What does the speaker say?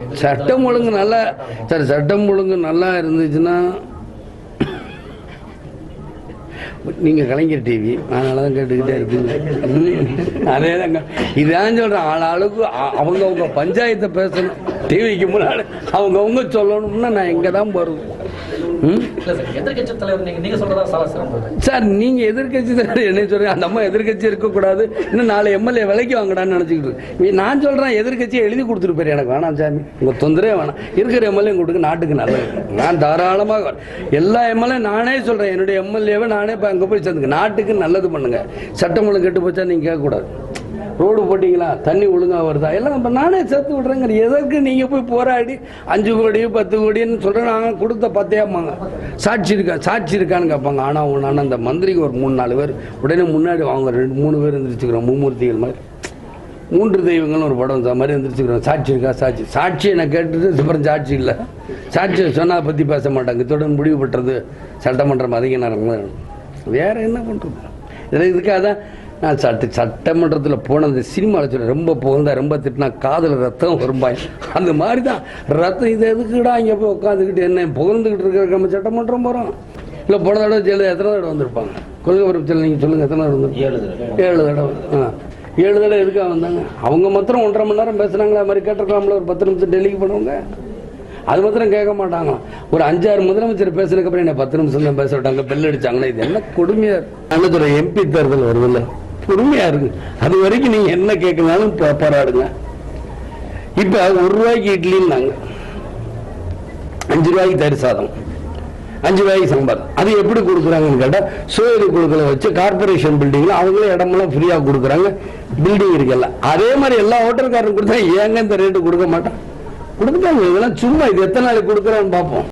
சட்டம் ஒழுங்கு நல்லா சார் சட்டம் ஒழுங்கு நல்லா இருந்துச்சுன்னா நீங்க கலைஞர் டிவி அதனால தான் கேட்டுக்கிட்டே இருக்கீங்க. அதே தாங்க. இதான் சொல்றேன். ஆள் ஆளுக்கு அ- அவங்க பஞ்சாயத்தை பேசணும். டிவிக்கு முன்னாடி அவங்கவுங்க சொல்லணும்னா நான் எங்க தான் வருவேன். சார் தலைவர் நீங்க எதிர்க்கட்சி தான் என்ன சொல்றீங்க. அந்த அம்மா எதிர்க்கட்சி இருக்கக்கூடாது. இன்னும் நாலு எம்எல்ஏ விலைக்கு வாங்கடான்னு நினைச்சுக்கிட்டு. நான் சொல்றேன் எதிர்க்கட்சியை எழுதி கொடுத்துருப்பாரு. எனக்கு வேணாம் சாமி. உங்க தொந்தரவே வேணாம். இருக்கிற எம்எல்ஏ கொடுக்க நாட்டுக்கு நல்லது. நான் தாராளமாக எல்லா எம்எல்ஏ நானே சொல்றேன். என்னுடைய எம்எல்ஏவை நானே இப்போ அங்கே போய் சேர்ந்துக்க. நாட்டுக்கு நல்லது பண்ணுங்க. சட்டம் ஒழுங்கு கெட்டு போச்சா நீங்க கேட்கக்கூடாது. ரோடு போட்டிங்களா? தண்ணி ஒழுங்காக வருதா? எல்லாம் இப்போ நானே சேர்த்து விடுறேங்க எதற்கு நீங்கள் போய் போராடி அஞ்சு கோடி பத்து கோடின்னு சொல்கிறேன் நாங்கள் கொடுத்த பத்தையாமாங்க சாட்சி இருக்கா? சாட்சி இருக்கான்னு கேட்பாங்க. ஆனால் ஒன்று அந்த மந்திரிக்கு ஒரு மூணு நாலு பேர் உடனே முன்னாடி அவங்க ரெண்டு மூணு பேர் இருந்துருச்சுக்கிறோம் மும்மூர்த்திகள் மாதிரி. மூன்று தெய்வங்கள்னு ஒரு படம் இந்த மாதிரி எந்திரிச்சுக்கிறோம். சாட்சி இருக்கா? சாட்சி. சாட்சியை நான் கேட்டுட்டு அப்புறம் சாட்சி இல்லை. சாட்சியை சொன்னா பற்றி பேச மாட்டாங்க. இத்துடன் முடிவு பெற்றது சட்டமன்றம் அதிக நேரம் வேறு என்ன பண்ணுறது இதில் இதுக்காக தான் நான் சட்ட சட்டமன்றத்தில் போனது சினிமாவில் சொல்ல ரொம்ப புகழ்ந்தா ரொம்ப திட்டினா காதில் ரத்தம் வரும்பாய். அந்த மாதிரி தான் ரத்தம் இது எதுக்குடா இங்கே போய் உட்காந்துக்கிட்டு என்ன புகழ்ந்துக்கிட்டு இருக்கிற நம்ம சட்டமன்றம் போகிறோம் இல்லை போன தடவை ஜெயலலிதா எத்தனை தடவை வந்திருப்பாங்க? கொள்கை பரப்பிச்சல் நீங்கள் சொல்லுங்கள் எத்தனை தடவை வந்து ஏழு தடவை. ஏழு தடவை. ஆ. ஏழு தடவை எதுக்காக வந்தாங்க? அவங்க மாத்திரம் ஒன்றரை மணி நேரம் பேசுனாங்களா? அது மாதிரி கேட்டிருக்கலாம்ல ஒரு பத்து நிமிஷம் டெல்லிக்கு போனவங்க. அது மாத்திரம் கேட்க மாட்டாங்க ஒரு அஞ்சாறு முதலமைச்சர் பேசுனதுக்கு அப்புறம் என்ன பத்து நிமிஷம் தான் பேச விட்டாங்க. பெல் அடிச்சாங்கன்னா இது என்ன கொடுமையா அண்ணதுரை எம்பி தேர்தல் வருதுல்ல. பொறுமையா இருக்கு. அது வரைக்கும் நீங்க என்ன கேட்கனாலும் போராடுங்க. இப்ப ஒரு ரூபாய்க்கு இட்லின்னாங்க அஞ்சு ரூபாய்க்கு தரி சாதம். அஞ்சு ரூபாய்க்கு சாம்பார். அது எப்படி கொடுக்குறாங்கன்னு கேட்டால் சோதனை குழுக்களை வச்சு கார்பரேஷன் பில்டிங்ல அவங்களே இடமெல்லாம் ஃப்ரீயாக கொடுக்குறாங்க. பில்டிங் இருக்குல்ல அதே மாதிரி எல்லா ஹோட்டல்காரரும் கொடுத்தா ஏங்க இந்த ரேட்டு கொடுக்க மாட்டான்? கொடுத்துட்டாங்க. இதெல்லாம் சும்மா இது எத்தனை நாளைக்கு கொடுக்குறோன்னு பார்ப்போம்.